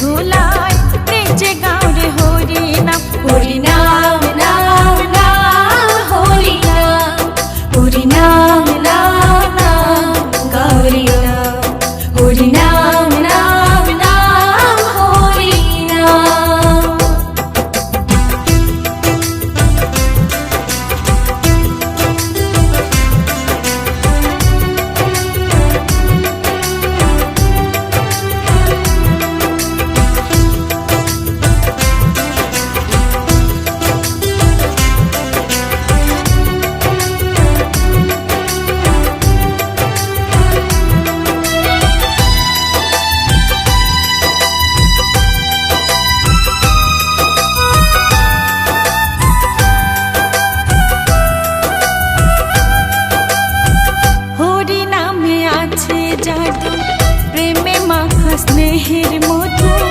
धूला স্নেহের মতো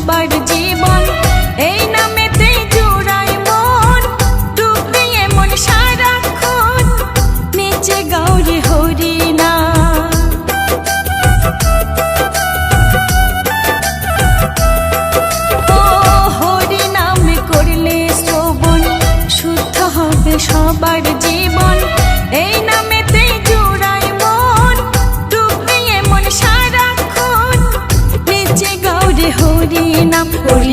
সবার জীবন হরিনাম হরি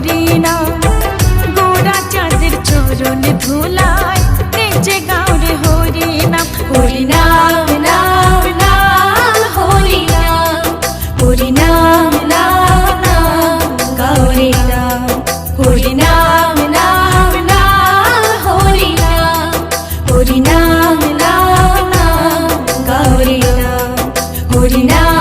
করি না। গোড়া চাঁদের চরণ ধুলায়, নেচে গাউরে হরি নাম হরি নাম নাম নাম হরি নাম হরি নাম নাম নাম। গাউরে নাম হরি নাম নাম নাম হরি নাম হরি নাম নাম নাম। গাউরে নাম হরি নাম